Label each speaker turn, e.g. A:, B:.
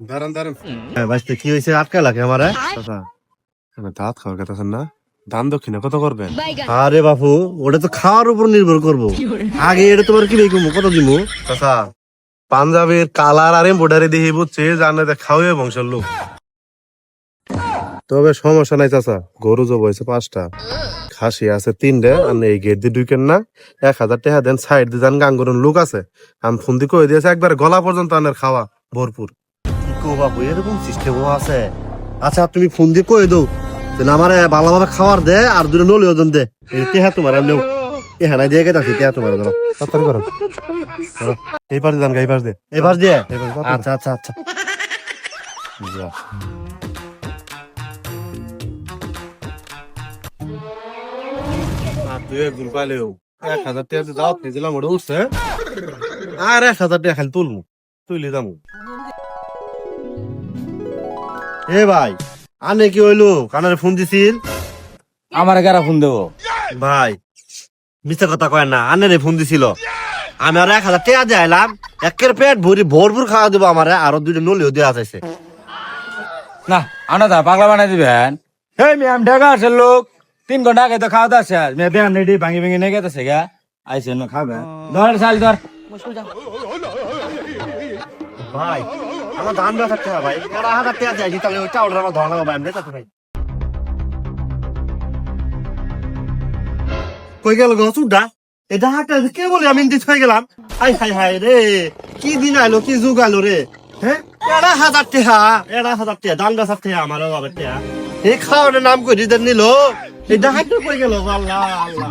A: দাঁড়ান দাঁড়ান।
B: বাঁচতে কি হয়েছে? আটকা লাগে আমার।
A: দাঁত খাওয়ার কথা না। দান দক্ষিণে কত করবেন?
B: আরে বাপু ওটা তো খাওয়ার উপর নির্ভর করব। আগে এটা তোমার কি বেকুমু কত দিমু?
A: চাচা পাঞ্জাবের কালার আর এম্বোডারি দেখি বুঝছে জানে খাওয়াবে খাওয়ে বংশের লোক। তবে সমস্যা নাই চাচা। গরু জব হয়েছে পাঁচটা। খাসি আছে তিনটে আর এই গেট দিয়ে ঢুকেন না। এক হাজার টাকা দেন সাইড দিয়ে যান গাঙ্গরন লোক আছে। আমি ফোন দিয়ে কয়ে দিয়েছে একবার গলা পর্যন্ত আনের খাওয়া ভরপুর।
B: কি এরকম সিস্টেমও আছে। আচ্ছা তুমি ফোন দিয়ে কয়ে দাও। না আমারে ভালোভাবে খাবার দে আর দুটো নলি ওজন দে। তেহা তোমার নেও এ হানাই দিয়ে গেছে তেহা তোমার দাও
A: তাড়াতাড়ি করো। এই পাশে যান এই পাশ দিয়ে।
B: এবার দিয়ে?
A: এই পাশে, তাড়াতাড়ি।
B: আচ্ছা আচ্ছা আচ্ছা।
A: আর একজন পাইলেও এক হাজার টাকা দিয়ে দাওয়াত নিয়েছিলাম ওটা উঠছে আর এক হাজার টাকা খালি তুলমু তুইলে যাব
B: এ ভাই আনে কি হইল? কানারে ফোন দিছিল।
C: আমার কারা ফোন দেবো?
B: ভাই মিথ্যা কথা কয় না আনে রে ফোন দিছিল। আমি আর এক হাজার টাকা দিয়ে আইলাম একের পেট ভরি ভরপুর খাওয়া দেবো আমারে আরও দুইটা নলিও দেওয়া চাইছে
C: না আনা দা পাগলা বানাই দিবেন। হেই মি আমি ঢাকা আসে লোক। তিন ঘণ্টা আগে তো খাওয়া দাওয়া শেষ। মেয়ে দেন রেডি ভাঙি ভাঙি নিয়ে গেছে গা। আইসে না খাবে ধর চাল ধর।
B: ভাই আমার দেওয়া থাকতে হবে ভাই। এগারো হাজার টাকা চাইছি তাহলে ওইটা অর্ডার আমার ধরা ভাই আমি দেখতে ভাই কই গেল গো চুডা এটা হাটটা কে বলে আমি দিতে হয়ে গেলাম? হাই হাই হাই রে কি দিন আইলো কি যুগ আইলো রে? হ্যাঁ এরা হাজার টেহা এরা হাজার টেহা দাম গাছ টেহা আমার বাবার টেহা এই খাওয়ানোর নাম করে নিল? এটা হাটটা কই গেল? আল্লাহ আল্লাহ।